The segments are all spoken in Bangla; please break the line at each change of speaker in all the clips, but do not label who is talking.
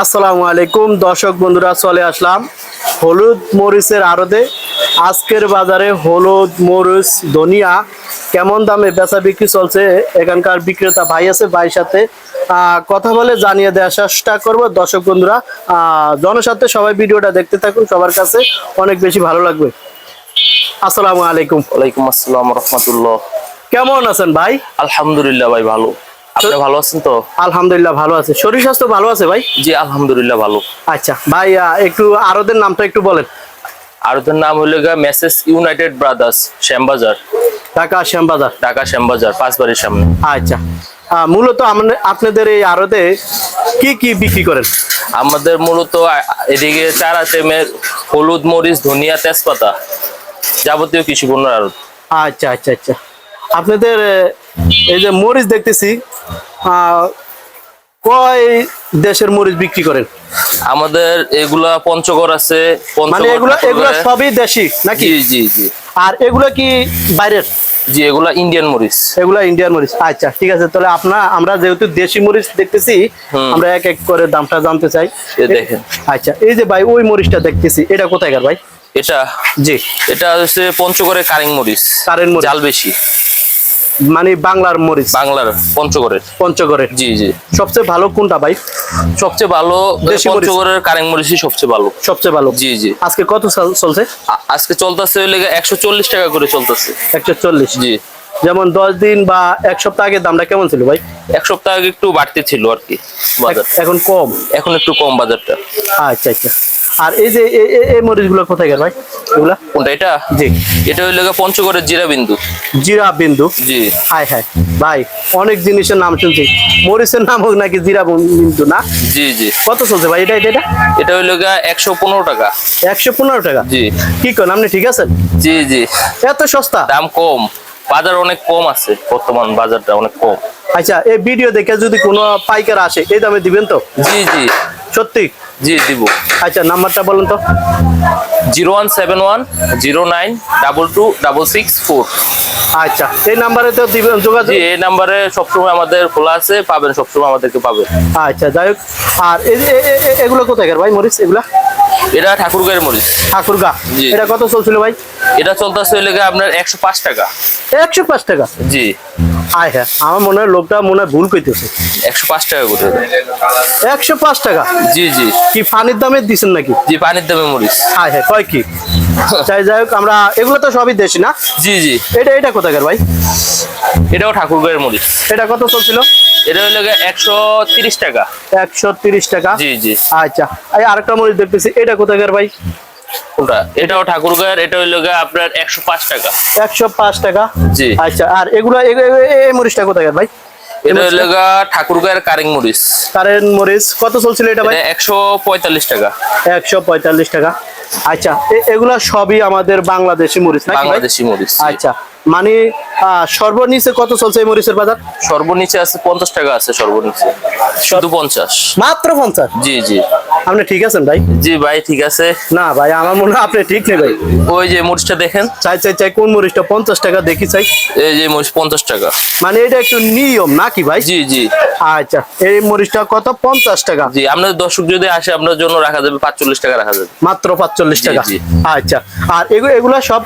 আসসালামু আলাইকুম। দর্শক বন্ধুরা চলে আসলাম হলুদ মরিচের আড়তে। আজকের বাজারে হলুদ মরিচ ধনিয়া কেমন দামে বেচা বিক্রি চলছে? এখানকার বিক্রেতা ভাই আছে ভাইয়ের সাথে কথা বলে জানিয়ে দেওয়ার চেষ্টা করব। দর্শক বন্ধুরা জনস্বার্থে সবাই ভিডিওটা দেখতে থাকুন সবার কাছে অনেক বেশি ভালো লাগবে। আসসালামু আলাইকুম।
ওয়ালাইকুম আসসালাম রহমতুল্লাহ।
কেমন আছেন ভাই?
আলহামদুলিল্লাহ ভাই ভালো। আপনি ভালো আছেন তো?
আলহামদুলিল্লাহ ভালো আছে। শরীর স্বাস্থ্য ভালো আছে ভাই?
জি আলহামদুলিল্লাহ ভালো।
আচ্ছা ভাই একটু আরদের নামটা একটু বলেন।
আর ওদের নাম হলো গা Messrs United Brothers Shyambazar.
Dhaka Shyambazar.
Dhaka Shyambazar পাঁচ বাড়ির সামনে।
আচ্ছা মূলত আপনাদের এই আড়তে কি কি বিক্রি করেন?
আমাদের মূলত এদিকে চার আইটেমের হলুদ মরিচ ধনিয়া তেজপাতা। যাবতীয় কৃষি পণ্য আর
আচ্ছা আচ্ছা আচ্ছা। আপনাদের এই যে মরিচ দেখতেছি কয় দেশের মরিচ বিক্রি করেন?
আমাদের এগুলা পঞ্চগড় আছে
মানে এগুলো এগুলো সবই দেশি নাকি?
জি জি
আর এগুলো কি বাইরের?
জি এগুলা ইন্ডিয়ান মরিচ।
এগুলো ইন্ডিয়ান মরিচ। আচ্ছা ঠিক আছে তাহলে আপনার আমরা যেহেতু দেশি মরিচ দেখতেছি আমরা এক এক করে দামটা জানতে চাই।
দেখেন।
আচ্ছা এই যে ভাই ওই মরিচটা দেখতেছি এটা কোথায়কার ভাই?
এটা
জি।
এটা হচ্ছে পঞ্চগড়ের কারিং মরিচ।
কারেন্ট মরিচ।
জাল বেশি।
মানে বাংলার মরিচ।
বাংলার পঞ্চগড়ের।
পঞ্চগড়ের।
জি জি।
সবচেয়ে ভালো কোনটা ভাই?
সবচেয়ে ভালো
দেশি
পঞ্চগড়ের কারেং মরিচই সবচেয়ে ভালো।
সবচেয়ে ভালো।
জি জি।
আজকে কত সাল চলছে?
আজকে চলতেছে লেগে একশো চল্লিশ টাকা করে চলতেছে।
একশো চল্লিশ।
জি।
যেমন দশ দিন বা এক সপ্তাহ আগে দামটা কেমন ছিল ভাই?
এক সপ্তাহ আগে একটু বাড়তি ছিল আর কি বাজার।
এখন কম?
এখন একটু কম বাজারটা।
আচ্ছা আচ্ছা। আর এই যে এই মরিচগুলো কোথায় গেল ভাই? এগুলা?
কোনটা এটা?
জি।
এটা হইলে গিয়ে পঞ্চগড়ের জিরা বিন্দু।
জিরা বিন্দু?
জি।
হাই হাই ভাই অনেক জিনিসের নাম শুনছি। মরিচের নাম হোক নাকি জিরা বিন্দু না?
জি জি।
কত চলছে ভাই? এটা এটা এটা?
এটা হইলে গিয়ে একশো পনেরো টাকা।
একশো পনেরো টাকা?
জি।
কি করেন? আপনি ঠিক আছেন?
জি জি।
এত সস্তা?
দাম কম। বাজার অনেক কম আছে বর্তমান বাজারটা অনেক কম।
আচ্ছা এই ভিডিও দেখে যদি কোনো পাইকার আসে এই দামে দিবেন তো?
জি জি।
সত্যি?
জি দিব।
আচ্ছা নাম্বারটা বলুন তো।
Zero one seven one zero nine double two double six four.
আচ্ছা এই নাম্বারে তো দিবেন যোগাযোগ
জি এই নাম্বারে সবসময় আমাদের খোলা আছে পাবেন সবসময় আমাদেরকে পাবেন।
আচ্ছা যাই হোক। আর এগুলো কোথায় ভাই মরিচ এগুলা?
এটা ঠাকুরগাঁয়ের মরিচ।
ঠাকুরগা। এটা কত চলছিল ভাই?
এটা চলতেছে লেগে আপনার একশো পাঁচ টাকা।
একশো পাঁচ টাকা?
জি।
আয় হ্যাঁ আমার মনে হয় লোকটা মনে হয় ভুল করতেছে
একশো পাঁচ টাকা করে।
একশো পাঁচ টাকা?
জি জি।
কি পানির দামে দিছেন নাকি?
জি পানির দামে মরিচ।
আয় হ্যাঁ কয় কি? যাই যাই হোক আমরা এগুলো তো সবই দেশি না?
জি জি।
এটা এটা কোথাকার ভাই?
এটাও ঠাকুরগাঁয়ের মরিচ
এটা কত চলছিল?
এটা একশো তিরিশ টাকা।
একশো তিরিশ টাকা?
জি জি।
আচ্ছা এই আরেকটা মরিচ দেখতেছি। এটা কোথাকার ভাই?
এটাও ঠাকুরগাঁয়ের এটা হইলে আপনার একশো পাঁচ টাকা।
একশো পাঁচ টাকা?
জি।
আচ্ছা আর এগুলো এই মরিচটা কোথাকার ভাই?
এটা ঠাকুরগাঁয়ের কারিং মরিচ
মরিচ কত চলছিল এটা ভাই?
একশো পঁয়তাল্লিশ টাকা।
একশো পঁয়তাল্লিশ টাকা। আচ্ছা এগুলা সবই আমাদের বাংলাদেশি মরিচ
বাংলাদেশি মরিচ
আচ্ছা মানে সর্বনিচে কত চলছে এই মরিচের বাজার?
সর্বনিচে আছে পঞ্চাশ টাকা আছে সর্বনিচে। শুধু পঞ্চাশ।
মাত্র পঞ্চাশ?
জি জি।
আপনি ঠিক আছেন ভাই?
জি ভাই ঠিক আছে।
না ভাই আমার মনে হয় আপনি ঠিক নেই ভাই।
ওই যে মরিচটা দেখেন।
চাই চাই চাই কোন মরিচটা? পঞ্চাশ টাকা দেখি চাই।
এই যে মরিচ পঞ্চাশ টাকা।
মানে এটা একটু নিয়ম নাকি ভাই?
জি জি।
আচ্ছা এই মরিচটা কত? পঞ্চাশ টাকা।
জি আপনার দর্শক যদি আসে আপনার জন্য রাখা যাবে পাঁচচল্লিশ টাকা রাখা যাবে।
মাত্র পাঁচচল্লিশ টাকা। আচ্ছা আর এগুলো এগুলো সব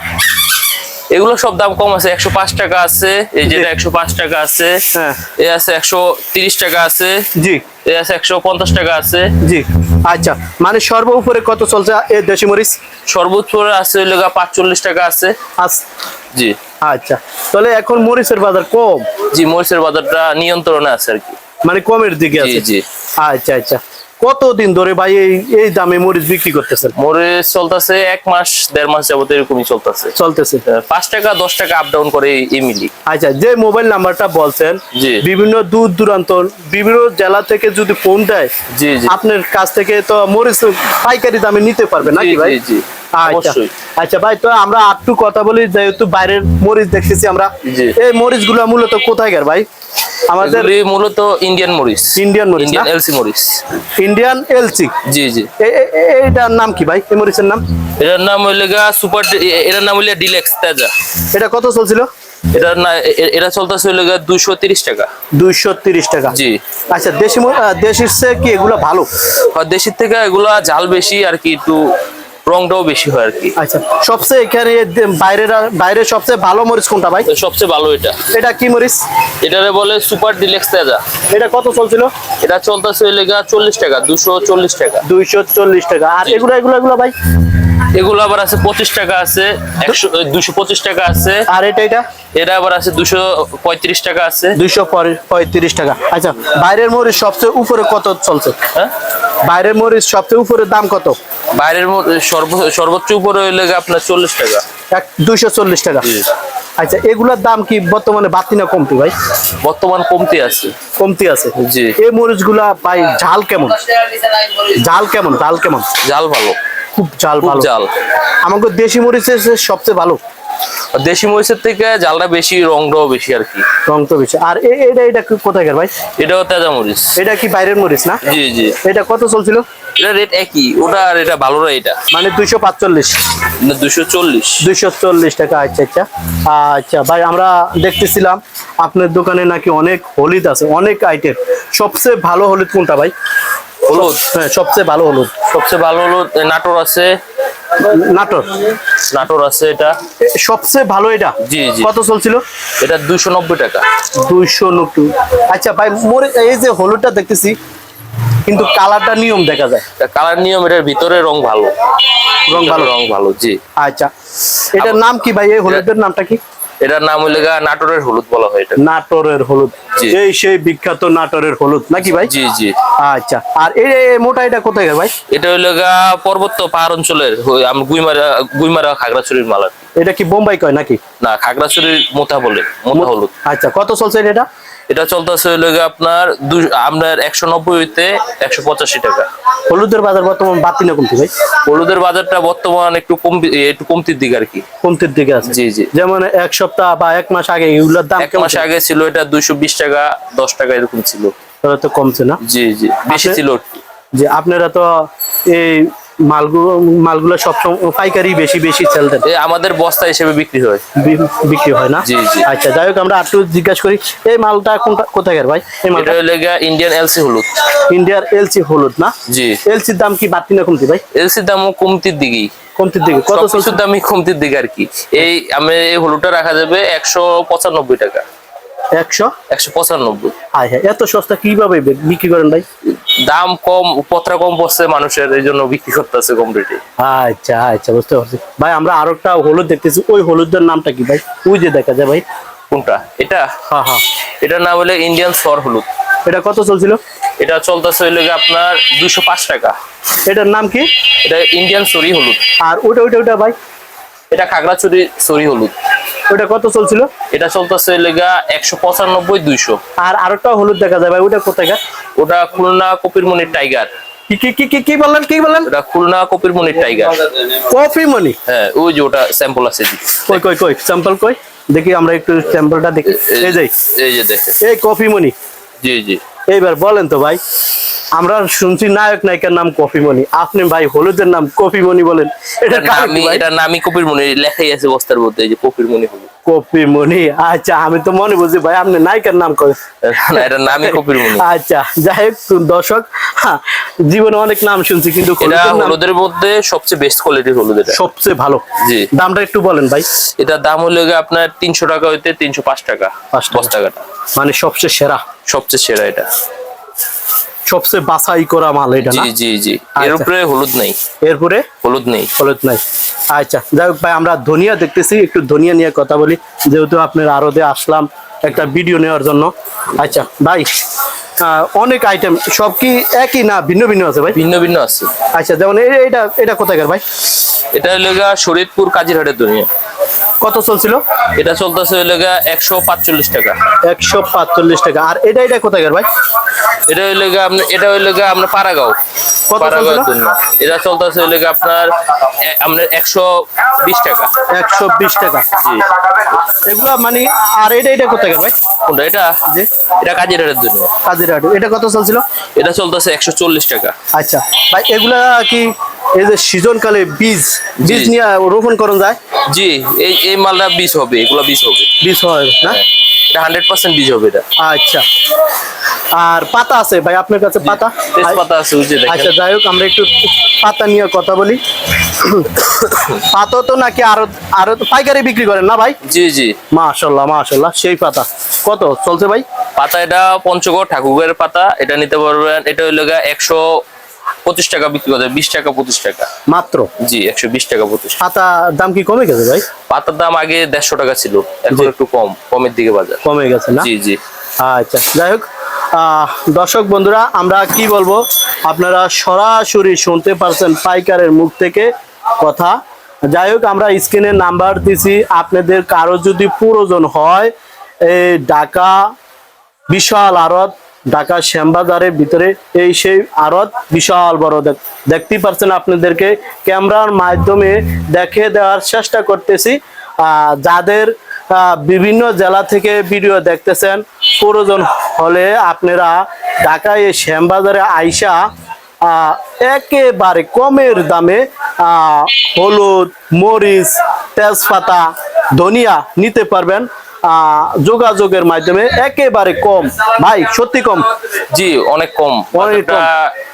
এগুলো সব দাম কম আছে। একশো পাঁচ টাকা আছে এই যেটা একশো পাঁচ টাকা আছে
হ্যাঁ।
এ আছে একশো তিরিশ টাকা আছে
জি।
এ আছে একশো পঞ্চাশ টাকা আছে।
জি। আচ্ছা মানে সর্ব উপরে কত চলছে এ দেশি মরিচ?
সর্বোচ্চ আছে হইলে গা পাঁচচল্লিশ টাকা আছে। জি।
আচ্ছা তাহলে এখন মরিচের বাজার কম?
জি মরিচের বাজারটা নিয়ন্ত্রণে আছে আর কি।
মানে কমের দিকে আছে।
জি।
আচ্ছা আচ্ছা। কতদিন ধরে ভাই এই এই দামে মরিচ বিক্রি করতেছেন?
মরিচ চলতেছে এক মাস দেড় মাস যাবত এরকমই চলতেছে।
চলতেছে।
পাঁচ টাকা দশ টাকা আপ ডাউন করে এই মিলি।
আচ্ছা যে মোবাইল নাম্বারটা বলছেন। বিভিন্ন দূর দূরান্ত বিভিন্ন জেলা থেকে যদি ফোন দেয়
জি জি।
আপনার কাছ থেকে তো মরিচ পাইকারি দামে নিতে পারবে নাকি ভাই?
জি, জি।
আচ্ছা। আচ্ছা ভাই তো আমরা আটটু কথা বলি যেহেতু বাইরের মরিচ দেখতেছি আমরা। এই মরিচগুলা মূলত কোথায় ভাই? আমাদের
মূলত ইন্ডিয়ান মরিচ।
ইন্ডিয়ান মরিচ
ইন্ডিয়ান এলসি মরিচ।
ইন্ডিয়ান এলসি
জি জি।
এটার নাম কি ভাই? এই মরিচের নাম?
এটার নাম হইলে গা সুপার এটার নাম হইলে ডিলেক্স তেজা।
এটা কত চলছিল?
এটা না এটা চলতেছে টাকা।
দুইশো তিরিশ টাকা।
জি।
আচ্ছা দেশি দেশির চেয়ে কি এগুলো ভালো?
আর দেশের থেকে এগুলা জাল বেশি আর কি একটু রংটাও বেশি হয় আর কি।
আচ্ছা সবচেয়ে এখানে বাইরের বাইরের সবচেয়ে ভালো মরিচ কোনটা ভাই?
সবচেয়ে ভালো এটা।
এটা কি মরিচ?
এটারে বলে সুপার ডিলেক্স তেজা।
এটা কত চলছিল?
এটা চলতেছে হলো চল্লিশ টাকা দুশো চল্লিশ টাকা।
দুইশো চল্লিশ টাকা। আর এগুলো এগুলো এগুলো ভাই?
এগুলো আবার আছে পঁচিশ টাকা আছে একশো দুশো পঁচিশ টাকা আছে।
আর এটা এটা?
এটা আবার আছে দুশো পঁয়ত্রিশ টাকা আছে।
দুইশো পঁয়ত্রিশ টাকা। আচ্ছা বাইরের মরিচ সবচেয়ে উপরে কত চলছে?
হ্যাঁ?
বাইরের মরিচ সবচেয়ে উপরে দাম কত?
বাইরের সর্বোচ্চ উপরে হইলে আপনার চল্লিশ টাকা।
দুইশো চল্লিশ টাকা। আচ্ছা এগুলোর দাম কি বর্তমানে বাড়তি না কমতি ভাই?
বর্তমান কমতি আছে।
কমতি আছে?
জি।
এই ভাই ঝাল কেমন? ঝাল কেমন? ঝাল কেমন?
জাল ভালো।
খুব ঝাল ভালো।
জাল
আমাকে দেশি মরিচের সবচেয়ে ভালো।
দেশি মরিচের থেকে জালটা বেশি রংটাও বেশি আর কি।
রং তো বেশি। আর এটা এটা কি কোথাকার ভাই?
এটাও তাজা মরিচ।
এটা কি বাইরের মরিচ না?
জি জি।
এটা কত চলছিল?
এটা রেট একই। ওটা আর এটা ভালো না এটা।
মানে দুইশো পাঁচচল্লিশ।
চল্লিশ।
দুইশো চল্লিশ টাকা আচ্ছা আচ্ছা। আচ্ছা ভাই আমরা দেখতেছিলাম আপনার দোকানে নাকি অনেক হলুদ আছে অনেক আইটেম সবচেয়ে ভালো হলুদ কোনটা ভাই?
হলুদ?
হ্যাঁ সবচেয়ে ভালো হলুদ।
সবচেয়ে ভালো হলো নাটোর আছে।
নাটোর?
নাটোর আছে এটা।
সবচেয়ে ভালো এটা?
জি, জি।
কত চলছিল?
এটা দুশো নব্বই টাকা।
দুইশো নব্বই। আচ্ছা ভাই মোরে এই যে হলুদটা দেখতেছি কিন্তু কালারটা নিয়ম দেখা যায়।
কালার নিয়ম এটার ভিতরে রং ভালো।
রং ভালো।
রং ভালো জি।
আচ্ছা। এটার নাম কি ভাই? এই হলুদের নামটা কি?
এটার নাম হইলে নাটোরের হলুদ বলা হয় এটা
নাটোরের হলুদ। এই সেই বিখ্যাত নাটোরের হলুদ নাকি ভাই?
জি জি।
আচ্ছা আর এই মোটা এটা কোথায় ভাই?
এটা হইলে গা পর্বত্য পাহাড় অঞ্চলের আমি গুইমারা গুইমারা খাগড়াছড়ির মালার।
এটা কি বোম্বাই কয় নাকি?
না খাগড়াছড়ির মোথা বলে মোথা হলুদ।
আচ্ছা কত চলছে এটা?
এটা চলতেছে হইলে আপনার আপনার একশো নব্বই হইতে একশো পঁচাশি টাকা।
হলুদের বাজার বর্তমান বাড়তি না কমতি ভাই?
হলুদের বাজারটা বর্তমান একটু কমতি একটু কমতির দিকে আর কি।
কমতির দিকে আছে।
জি জি।
যেমন এক সপ্তাহ বা এক মাস আগে এগুলোর দাম
এক মাস আগে ছিল এটা দুইশো বিশ টাকা দশ টাকা এরকম ছিল।
তাহলে তো কমছে না।
জি জি। বেশি ছিল।
যে আপনারা তো এই মালগুলো মালগুলো সব পাইকারি বেশি বেশি সেল দেন।
আমাদের বস্তা হিসেবে বিক্রি হয়।
বিক্রি হয় না?
জি, জি।
আচ্ছা যাই হোক আমরা একটু জিজ্ঞাসা করি এই মালটা কোনটা কোথায় ভাই? এই মালটা?
হইলে ইন্ডিয়ান এলসি হলুদ।
ইন্ডিয়ার এলসি হলুদ না?
জি।
এলসির দাম কি বাড়তি না কমতি ভাই?
এলসির দামও কমতির দিকেই।
কমতির দিকে কত চলছে?
দামই কমতির দিকে আর কি। এই আমি এই হলুদটা রাখা যাবে একশো পঁচানব্বই টাকা।
একশো?
একশো পঁচানব্বই।
হ্যাঁ হ্যাঁ এত সস্তা কীভাবে বিক্রি করেন ভাই?
দাম কম পত্রা কম পড়ছে মানুষের এই জন্য বিক্রি করতেছে কম রেটে।
আচ্ছা আচ্ছা বুঝতে পারছি। ভাই আমরা আরও একটা হলুদ দেখতেছি ওই হলুদের নামটা কি ভাই? ওই যে দেখা যায় ভাই।
কোনটা? এটা?
হ্যাঁ হ্যাঁ।
এটার নাম হলে ইন্ডিয়ান সর হলুদ
এটা কত চলছিল?
এটা চলতেছে হইলে আপনার দুশো পাঁচ টাকা।
এটার নাম কি?
এটা ইন্ডিয়ান সরি হলুদ
আর ওটা ওটা ওটা ভাই?
এটা খাগড়াছড়ি সরি হলুদ
ওটা কত চলছিল?
এটা চলতেছে গিয়ে একশো পঁচানব্বই দুইশো।
আর আরেকটা হলুদ দেখা যায় ভাই ওটা কোথায়
ওটা খুলনা কপিরমনির টাইগার।
কি কি কি কি বললেন কি বললেন?
খুলনা কপিরমনির টাইগার।
কফি মনি
হ্যাঁ ওই যে ওটা স্যাম্পল আছে
কই কই কই স্যাম্পল কই? দেখি আমরা একটু স্যাম্পলটা দেখি। এই যে।
এই যে দেখেন।
এই কফি মনি
জি জি।
এইবার বলেন তো ভাই আমরা শুনছি নায়ক নায়িকার নাম কফি মনি আপনি ভাই হলুদের নাম কফি মনি বলেন। এটা
নামই কপিরমনি লেখাই আছে বস্তার মধ্যে যে হলুদ।
মনি আচ্ছা আমি তো মনে বুঝি ভাই আপনি নায়িকার নাম
এটার নামই কপিরমনি
আচ্ছা যাই হোক দর্শক হ্যাঁ, জীবনে অনেক নাম শুনছি কিন্তু হলুদের
মধ্যে সবচেয়ে বেস্ট কোয়ালিটির হলুদ এটা।
সবচেয়ে ভালো।
জি।
দামটা একটু বলেন ভাই।
এটার দাম হলো আপনার তিনশো টাকা হইতে তিনশো পাঁচ টাকা
পাঁচ টাকা।
টাকাটা
মানে সবচেয়ে সেরা।
সবচেয়ে সেরা এটা।
সবচেয়ে বাছাই করা মাল এটা
জি জি জি। এর
আচ্ছা।
উপরে হলুদ নেই।
এরপরে?
হলুদ নেই।
হলুদ নাই। আচ্ছা যাই হোক ভাই আমরা ধনিয়া দেখতেছি একটু ধনিয়া নিয়ে কথা বলি। যেহেতু আপনার আরদে আসলাম একটা ভিডিও নেওয়ার জন্য। আচ্ছা ভাই অনেক আইটেম সব কি একই না ভিন্ন ভিন্ন আছে ভাই?
ভিন্ন ভিন্ন আছে।
আচ্ছা যেমন এটা এটা কোথাকার ভাই?
এটা হলো গিয়ে শরীয়তপুর কাজিরহাটের দুনিয়া
কত চলছিল?
এটা চলতেছে একশো পাঁচচল্লিশ টাকা।
একশো পাঁচচল্লিশ টাকা। আর এটা এটা কোথায় কোথাকার ভাই?
এটা হইলে গিয়ে আপনার এটা হইলে গিয়ে আপনার
চলছিল?
জন্য। এটা চলতেছে হইলে আপনার আপনার একশো বিশ টাকা।
একশো বিশ টাকা।
জি।
এগুলো মানে আর এটা এটা কোথাকার ভাই?
কোনটা এটা?
যে
এটা কাজিরহাটের জন্য।
কাজিরহাট এটা কত চলছিল?
এটা চলতেছে একশো চল্লিশ টাকা।
আচ্ছা। ভাই এগুলা কি এই যে সিজনকালে বীজ বীজ নিয়ে রোপণ করুন যায়?
জি এই এই মালটা বীজ হবে এগুলো বীজ হবে।
বীজ হয় না?
এটা হান্ড্রেড পার্সেন্ট বীজ হবে এটা।
আচ্ছা। আর পাতা আছে ভাই আপনার কাছে পাতা?
তেজপাতা আছে
আচ্ছা যাই হোক আমরা একটু পাতা নিয়ে কথা বলি। পাতা তো নাকি আরও আরও তো পাইকারি বিক্রি করেন না ভাই?
জি জি।
মাশাল্লাহ মাশাল্লাহ সেই পাতা। কত চলছে ভাই?
পাতা এটা পঞ্চগড় ঠাকুরের পাতা এটা নিতে পারবেন এটা হইল একশো পঁচিশ টাকা বিক্রি করে বিশ টাকা পঁচিশ টাকা।
মাত্র?
জি একশো বিশ টাকা পঁচিশ
পাতা দাম কি কমে গেছে ভাই?
পাতার দাম আগে দেড়শো টাকা ছিল এখন একটু কম কমের দিকে বাজার।
কমে গেছে না?
জি জি।
আচ্ছা যাই হোক দর্শক বন্ধুরা আমরা কি বলব? আপনারা সরাসরি শুনতে পারছেন পাইকারের মুখ থেকে কথা। যাই হোক আমরা স্ক্রিনে নাম্বার দিছি আপনাদের কারও যদি প্রয়োজন হয় এই ঢাকা বিশাল আড়ত ঢাকা শ্যামবাজারের ভিতরে এই সেই আড়ত বিশাল বড় দেখ- দেখতেই পারছেন আপনাদেরকে। ক্যামেরার মাধ্যমে দেখে দেওয়ার চেষ্টা করতেছি। যাদের বিভিন্ন জেলা থেকে ভিডিও দেখতেছেন, প্রয়োজন হলে আপনারা ঢাকায় এই শ্যামবাজারে আইসা একেবারে কমের দামে হলুদ, মরিচ, তেজপাতা, ধনিয়া নিতে পারবেন। যোগাযোগের মাধ্যমে একেবারে কম। ভাই সত্যি কম?
জি অনেক কম।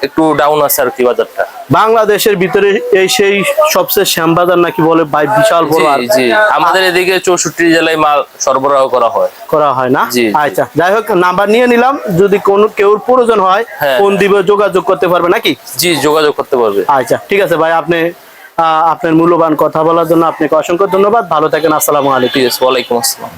একটু ডাউন আছে আর কি বাজারটা।
বাংলাদেশের ভিতরে এই সেই সবচেয়ে শ্যামবাজার নাকি বলে ভাই বিশাল বড়
জি আমাদের এদিকে চৌষট্টি জেলায় মাল সরবরাহ করা হয়।
করা হয় না। আচ্ছা যাই হোক নাম্বার নিয়ে নিলাম। যদি কোনো কেউ প্রয়োজন হয়
হ্যাঁ।
কোন দিবে যোগাযোগ করতে পারবে নাকি?
জি যোগাযোগ করতে পারবে।
আচ্ছা ঠিক আছে ভাই আপনি আপনার মূল্যবান কথা বলার জন্য আপনাকে অসংখ্য ধন্যবাদ। ভালো থাকেন আসসালামু আলাইকুম।
ওয়ালাইকুম আসসালাম।